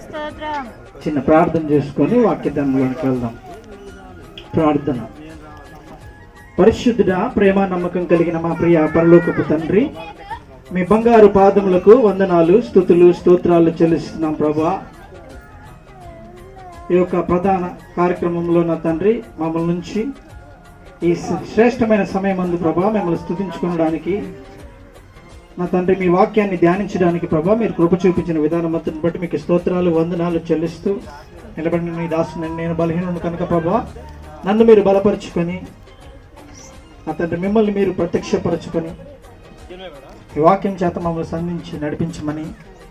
స్తోత్రం? చిన్న ప్రార్థన చేసుకొని వాక్యదానంలోకి వెళ్దాం. ప్రార్థన. పరిశుద్ధుడా ప్రేమ నమ్మకం కలిగిన మా ప్రియ పరలోకపు తండ్రి మీ బంగారు పాదములకు వందనాలు స్థుతులు స్తోత్రాలు చెల్లిస్తున్నాం ప్రభా. ఈ యొక్క ప్రధాన కార్యక్రమంలో నా తండ్రి మమ్మల్ని నుంచి ఈ శ్రేష్టమైన సమయం అందు ప్రభా మిమ్మల్ని స్థుతించుకోవడానికి నా తండ్రి మీ వాక్యాన్ని ధ్యానించడానికి ప్రభా మీరు కృప చూపించిన విధానం బట్టి మీకు స్తోత్రాలు వందనాలు చెల్లిస్తూ నిలబడిన మీ దాసుని నేను బలహీనను కనుక ప్రభా నన్ను మీరు బలపరుచుకొని నా తండ్రి మిమ్మల్ని మీరు ప్రత్యక్షపరచుకొని ఈ వాక్యం చేత మమ్మల్ని సంధించి నడిపించమని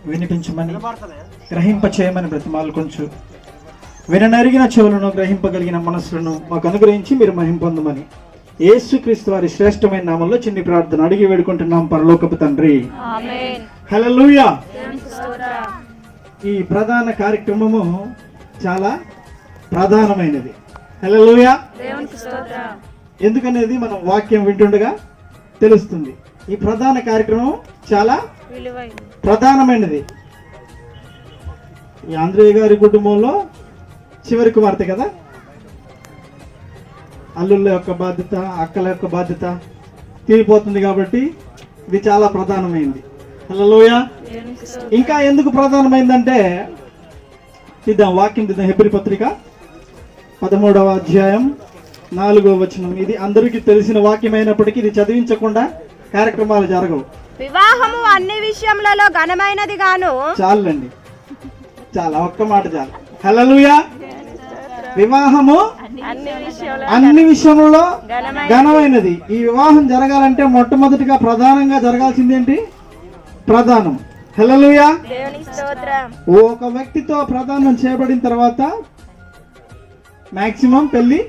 వినిపించమని గ్రహింప చేయమని బ్రతిమాలు కొంచెం విననరిగిన చెవులను గ్రహింపగలిగిన మనసులను మాకు అనుగ్రహించి మీరు మహింపొందమని యేసుక్రీస్తు వారి శ్రేష్టమైన నామంలో చిన్ని ప్రార్థన అడిగి వేడుకుంటున్నాం పరలోకపు తండ్రి. స్తోత్రం. ఈ ప్రధాన కార్యక్రమము చాలా ప్రధానమైనది. స్తోత్రం. ఎందుకనేది మనం వాక్యం వింటుండగా తెలుస్తుంది. ఈ ప్రధాన కార్యక్రమం చాలా ప్రధానమైనది. ఈ ఆంధ్రయ్య గారి కుటుంబంలో చివరి కుమార్తె కదా? అల్లుళ్ళ యొక్క బాధ్యత అక్కల యొక్క బాధ్యత తీరిపోతుంది కాబట్టి ఇది చాలా ప్రధానమైంది. హలోయ ఇంకా ఎందుకు ప్రధానమైందంటే ఇద్దాం వాక్యం దిద్దాం హెబ్రి పత్రిక పదమూడవ అధ్యాయం నాలుగవ వచనం. ఇది అందరికీ తెలిసిన వాక్యం అయినప్పటికీ ఇది చదివించకుండా కార్యక్రమాలు జరగవు. వివాహము అన్ని విషయములలో ఘనమైనది గాను. చాలండి. చాలా ఒక్క మాట చాలు. హల్లెలూయా. వివాహము అన్ని విషయంలో ఘనమైనది. ఈ వివాహం జరగాలంటే మొట్టమొదటిగా ప్రధానంగా జరగాల్సింది ఏంటి? ప్రధానం. హల్లెలూయా. దేవునికి స్తోత్రం. ఒక వ్యక్తితో ప్రధానం చేయబడిన తర్వాత మాక్సిమం పెళ్ళి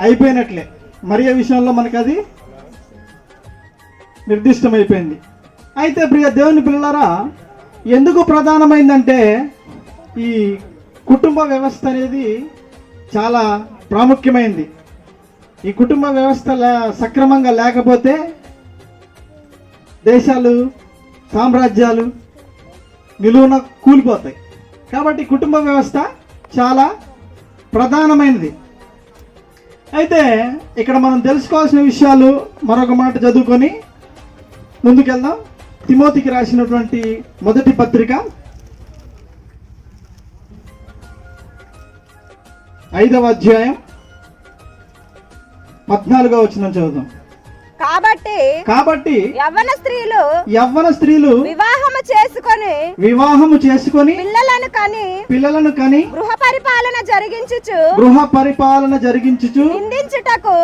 అయిపోయినట్లే. మరియ విషయంలో మనకు అది నిర్దిష్టమైపోయింది. అయితే ప్రియ దేవుని పిల్లలారా ఎందుకు ప్రధానమైందంటే ఈ కుటుంబ వ్యవస్థ అనేది చాలా ప్రాముఖ్యమైంది. ఈ కుటుంబ వ్యవస్థ లే- సక్రమంగా లేకపోతే దేశాలు సామ్రాజ్యాలు నిలువున కూలిపోతాయి. కాబట్టి కుటుంబ వ్యవస్థ చాలా ప్రధానమైనది. అయితే ఇక్కడ మనం తెలుసుకోవాల్సిన విషయాలు మరొక మాట చదువుకొని ముందుకెళ్దాం. తిమోతికి రాసినటువంటి మొదటి పత్రిక ఐదవ అధ్యాయం పద్నాలుగో వచ్చిన చదువుదాం. కాబట్టి కాబట్టి యవ్వన స్త్రీలు యవ్వన స్త్రీలు వివాహము చేసుకొని వివాహము చేసుకొని పిల్లలను కని పిల్లలను కని గృహ పరిపాలన జరిగించుచు గృహ పరిపాలన జరిగించుచు నిందించుటకు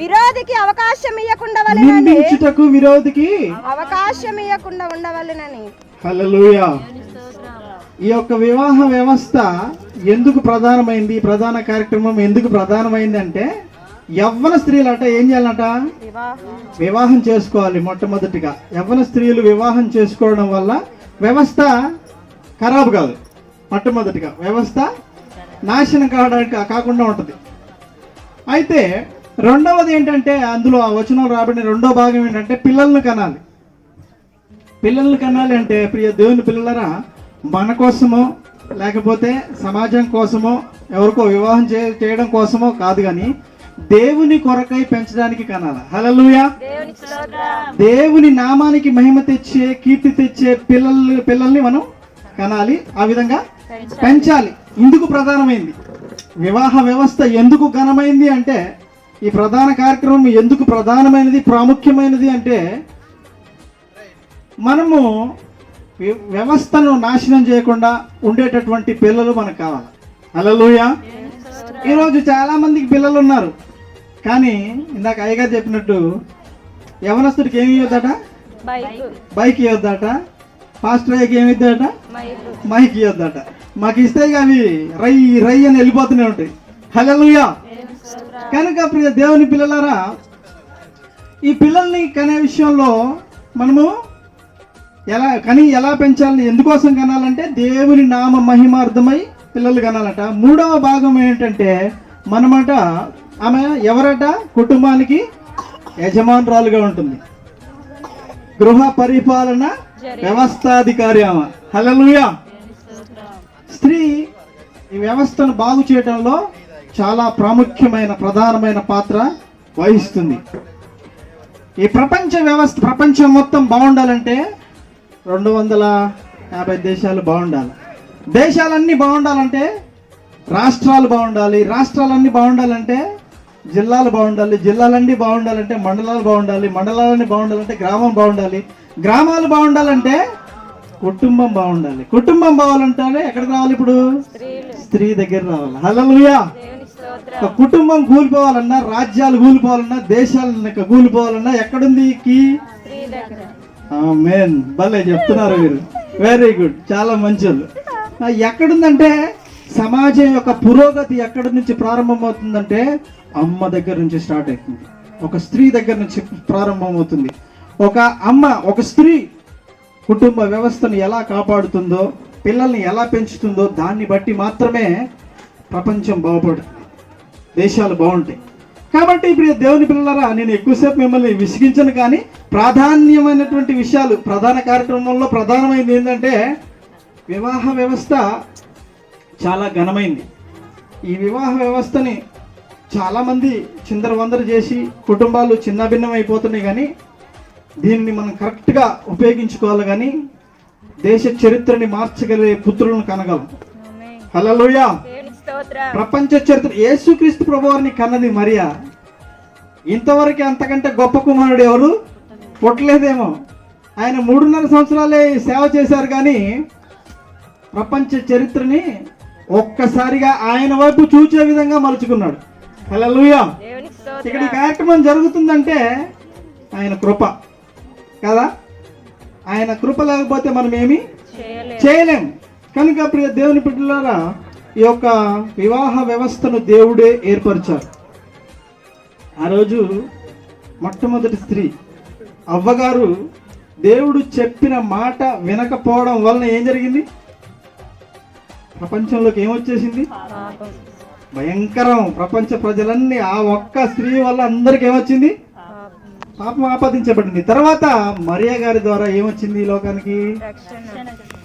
విరోధికి అవకాశం ఇవ్వకుండా నిందించుటకు విరోధికి అవకాశం ఇవ్వకుండా ఉండవలెనని. హల్లెలూయా. ఈ యొక్క వివాహ వ్యవస్థ ఎందుకు ప్రధానమైంది? ప్రధాన కార్యక్రమం ఎందుకు ప్రధానమైంది అంటే యవ్వన స్త్రీలట ఏం చేయాలట వివాహం చేసుకోవాలి మొట్టమొదటిగా. యవ్వన స్త్రీలు వివాహం చేసుకోవడం వల్ల వ్యవస్థ ఖరాబ్ కాదు. మొట్టమొదటిగా వ్యవస్థ నాశనం కావడానికి కాకుండా ఉంటుంది. అయితే రెండవది ఏంటంటే అందులో ఆ వచనం రాబడిన రెండో భాగం ఏంటంటే పిల్లలను కనాలి. పిల్లల్ని కనాలి అంటే ప్రియ దేవుని పిల్లలరా మన కోసమో లేకపోతే సమాజం కోసమో ఎవరికో వివాహం చేయడం కోసమో కాదు కానీ దేవుని కొరకై పెంచడానికి కనాలి? స్తోత్రం. దేవుని నామానికి మహిమ తెచ్చే కీర్తి తెచ్చే పిల్లల్ని పిల్లల్ని మనం కనాలి. ఆ విధంగా పెంచాలి. ఇందుకు ప్రధానమైంది. వివాహ వ్యవస్థ ఎందుకు ఘనమైంది అంటే ఈ ప్రధాన కార్యక్రమం ఎందుకు ప్రధానమైనది ప్రాముఖ్యమైనది అంటే మనము వ్యవస్థను నాశనం చేయకుండా ఉండేటటువంటి పిల్లలు మనకు కావాలి. అలలుయ ఈరోజు చాలా మందికి పిల్లలు ఉన్నారు కానీ ఇందాక అయ్యగారు చెప్పినట్టు యవనస్తుడికి ఏమి ఇవ్వద్దట బైక్ ఇవ్వద్దట ఫాస్ట్ రైకి ఏమి ఇద్దట మైక్ ఇవ్వద్దట మాకు ఇస్తే అవి రై రై అని వెళ్ళిపోతూనే ఉంటాయి. హల్లెలూయా. కనుక ప్రియ దేవుని పిల్లలారా ఈ పిల్లల్ని కనే విషయంలో మనము ఎలా కని ఎలా పెంచాలని ఎందుకోసం కనాలంటే దేవుని నామ మహిమార్థమై పిల్లలు కనాలట. మూడవ భాగం ఏంటంటే మనమట ఆమె ఎవరట? కుటుంబానికి యజమానురాలుగా ఉంటుంది. గృహ పరిపాలన వ్యవస్థాధికారి ఆమె. హల్లెలూయా. ఈ వ్యవస్థను బాగు చేయడంలో చాలా ప్రాముఖ్యమైన ప్రధానమైన పాత్ర వహిస్తుంది. ఈ ప్రపంచ వ్యవస్థ ప్రపంచం మొత్తం బాగుండాలంటే రెండు వందల యాభై దేశాలు బాగుండాలి. దేశాలన్నీ బాగుండాలంటే రాష్ట్రాలు బాగుండాలి. రాష్ట్రాలన్నీ బాగుండాలంటే జిల్లాలు బాగుండాలి. జిల్లాలన్నీ బాగుండాలంటే మండలాలు బాగుండాలి. మండలాలన్నీ బాగుండాలంటే గ్రామం బాగుండాలి. గ్రామాలు బాగుండాలంటే కుటుంబం బాగుండాలి. కుటుంబం బాగాలంటే ఎక్కడికి రావాలి ఇప్పుడు? స్త్రీ దగ్గర రావాలి. హలోయా కుటుంబం కూలిపోవాలన్నా రాజ్యాలు కూలిపోవాలన్నా దేశాలు కూలిపోవాలన్నా ఎక్కడుంది ఈ మేన్ మెయిన్ భలే చెప్తున్నారు మీరు. వెరీ గుడ్ చాలా మంచోళ్ళు. ఎక్కడుందంటే సమాజం యొక్క పురోగతి ఎక్కడి నుంచి ప్రారంభమవుతుందంటే అమ్మ దగ్గర నుంచి స్టార్ట్ అవుతుంది. ఒక స్త్రీ దగ్గర నుంచి ప్రారంభమవుతుంది. ఒక అమ్మ ఒక స్త్రీ కుటుంబ వ్యవస్థను ఎలా కాపాడుతుందో పిల్లల్ని ఎలా పెంచుతుందో దాన్ని బట్టి మాత్రమే ప్రపంచం బాగుపడుతుంది. దేశాలు బాగుంటాయి. కాబట్టి ఇప్పుడు దేవుని పిల్లలరా నేను ఎక్కువసేపు మిమ్మల్ని విసిగించను కానీ ప్రాధాన్యమైనటువంటి విషయాలు ప్రధాన కార్యక్రమంలో ప్రధానమైనది ఏంటంటే వివాహ వ్యవస్థ చాలా ఘనమైంది. ఈ వివాహ వ్యవస్థని చాలామంది చిందరవందరు చేసి కుటుంబాలు చిన్నభిన్నం అయిపోతున్నాయి కానీ దీన్ని మనం కరెక్ట్గా ఉపయోగించుకోవాలి కానీ దేశ చరిత్రని మార్చగలిగే పుత్రులను కనగలం. ఆమేన్. ప్రపంచ చరిత్ర యేసుక్రీస్తు ప్రభువారిని కన్నది మరియా. ఇంతవరకు అంతకంటే గొప్ప కుమారుడు ఎవరు? పుట్టలేదేమో. ఆయన మూడున్నర సంవత్సరాలే సేవ చేశారు కానీ ప్రపంచ చరిత్రని ఒక్కసారిగా ఆయన వైపు చూచే విధంగా మలుచుకున్నాడు. హల్లెలూయా. దేవుని ఇక్కడ కార్యక్రమం జరుగుతుందంటే ఆయన కృప. కదా? ఆయన కృప లేకపోతే మనం ఏమి? చేయలేం. కనుక ప్రియ దేవుని బిడ్డలారా ఈ యొక్క వివాహ వ్యవస్థను దేవుడే ఏర్పరిచారు ఆ రోజు మొట్టమొదటి స్త్రీ అవ్వగారు దేవుడు చెప్పిన మాట వినకపోవడం వలన ఏం జరిగింది? ప్రపంచంలోకి ఏమొచ్చేసింది భయంకరం. ప్రపంచ ప్రజలన్నీ ఆ ఒక్క స్త్రీ వల్ల అందరికి ఏమొచ్చింది పాపం ఆపాదించబడింది. తర్వాత మరియా గారి ద్వారా ఏమొచ్చింది ఈ లోకానికి?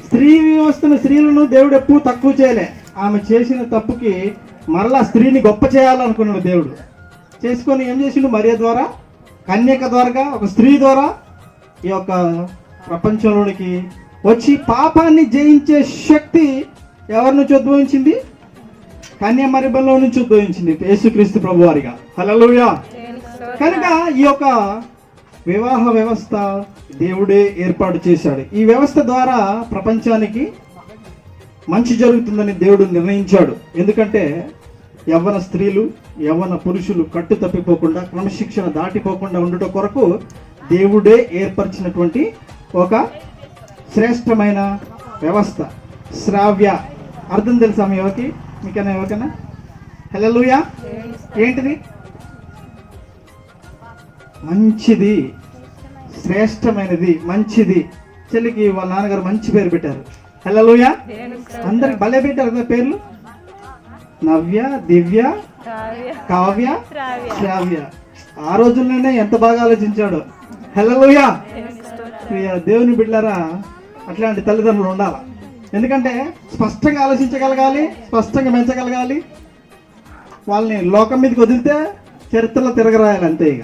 స్త్రీ వ్యవస్థను స్త్రీలను దేవుడు ఎప్పుడు తక్కువ చేయలే. ఆమె చేసిన తప్పుకి మరలా స్త్రీని గొప్ప చేయాలనుకున్నాడు దేవుడు. చేసుకొని ఏం చేసిండు మరియ ద్వారా? కన్యక ద్వారా ఒక స్త్రీ ద్వారా ఈ యొక్క ప్రపంచంలోనికి వచ్చి పాపాన్ని జయించే శక్తి ఎవరి నుంచి ఉద్భవించింది? కన్య నుంచి ఉద్భవించింది యేసుక్రీస్తు ప్రభు వారిగా హల్లెలూయా. కనుక ఈ యొక్క వివాహ వ్యవస్థ దేవుడే ఏర్పాటు చేశాడు. ఈ వ్యవస్థ ద్వారా ప్రపంచానికి మంచి జరుగుతుందని దేవుడు నిర్ణయించాడు. ఎందుకంటే యవ్వన స్త్రీలు యవ్వన పురుషులు కట్టు తప్పిపోకుండా క్రమశిక్షణ దాటిపోకుండా ఉండటం కొరకు దేవుడే ఏర్పరిచినటువంటి ఒక శ్రేష్టమైన వ్యవస్థ. శ్రావ్య. అర్థం తెలుసా మీ ఎవరికి? మీకైనా ఎవరికైనా హలోయా ఏంటిది? మంచిది. శ్రేష్టమైనది. మంచిది. చెల్లికి వాళ్ళ నాన్నగారు మంచి పేరు పెట్టారు. హలోయా అందరికి భలే పెట్టారు కదా పేర్లు? నవ్య దివ్య కావ్య శ్రావ్య. ఆ రోజుల్లోనే ఎంత బాగా ఆలోచించాడు. హలోయా దేవుని బిడ్డలారా అట్లాంటి తల్లిదండ్రులు ఉండాలి? ఎందుకంటే స్పష్టంగా ఆలోచించగలగాలి స్పష్టంగా పెంచగలగాలి. వాళ్ళని లోకం మీదకి వదిలితే చరిత్రలో తిరగరాయాలి అంతే ఇక.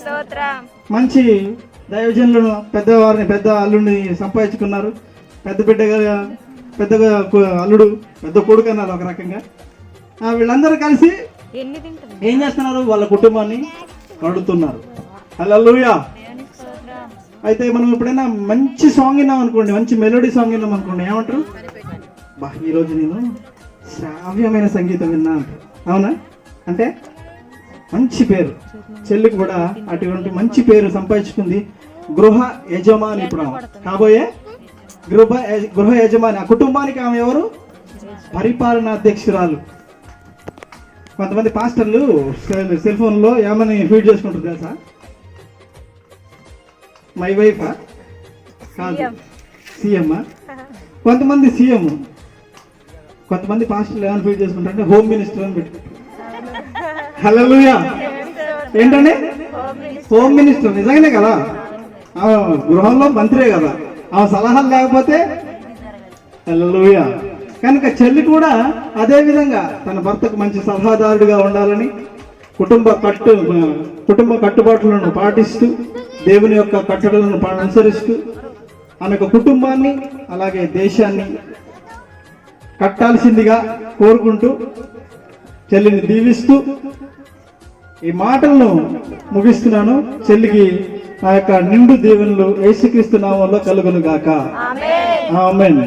స్తోత్రం. మంచి దైవజనులను పెద్దవారిని పెద్ద అల్లుడిని సంపాదించుకున్నారు. పెద్ద బిడ్డగా పెద్దగా అల్లుడు పెద్ద కొడుకు అన్నారు ఒక రకంగా. వీళ్ళందరూ కలిసి ఏం చేస్తున్నారు? వాళ్ళ కుటుంబాన్ని కడుతున్నారు. స్తోత్రం అయితే మనం ఎప్పుడైనా మంచి సాంగ్ విన్నాం అనుకోండి మంచి మెలోడీ సాంగ్ విన్నాం అనుకోండి ఏమంటారు? బా ఈరోజు నేను శ్రావ్యమైన సంగీతం విన్నా అంటారు అవునా? అంటే మంచి పేరు. చెల్లికి కూడా అటువంటి మంచి పేరు సంపాదించుకుంది గృహ యజమాని ఇప్పుడు. కాబోయే గృహ గృహ యజమాని ఆ కుటుంబానికి ఆమె ఎవరు? పరిపాలన అధ్యక్షురాలు. కొంతమంది పాస్టర్లు సెల్ ఫోన్లో ఏమని ఫీడ్ చేసుకుంటారు తెలుసా? మై వైఫా కాదు. సీఎం. కొంతమంది సీఎం. కొంతమంది పాస్టర్లు ఏమని ఫీడ్ చేసుకుంటారంటే హోమ్ మినిస్టర్ అని పెట్టుకుంటారు. హలోయా ఏంటండి? Home minister. నిజంగానే కదా? గృహంలో మంత్రే కదా. ఆ సలహాలు లేకపోతే లూయ కనుక చెల్లి కూడా అదే విధంగా తన భర్తకు మంచి సలహాదారుడిగా ఉండాలని కుటుంబ కట్టు కుటుంబ కట్టుబాట్లను పాటిస్తూ దేవుని యొక్క కట్టడలను అనుసరిస్తూ ఆమె కుటుంబాన్ని అలాగే దేశాన్ని కట్టాల్సిందిగా కోరుకుంటూ చెల్లిని దీవిస్తూ ఈ మాటలను ముగిస్తున్నాను. చెల్లికి ఆ యొక్క నిండు దీవెనలు యేసుక్రీస్తు నామంలో కలుగును గాక ఆమేన్.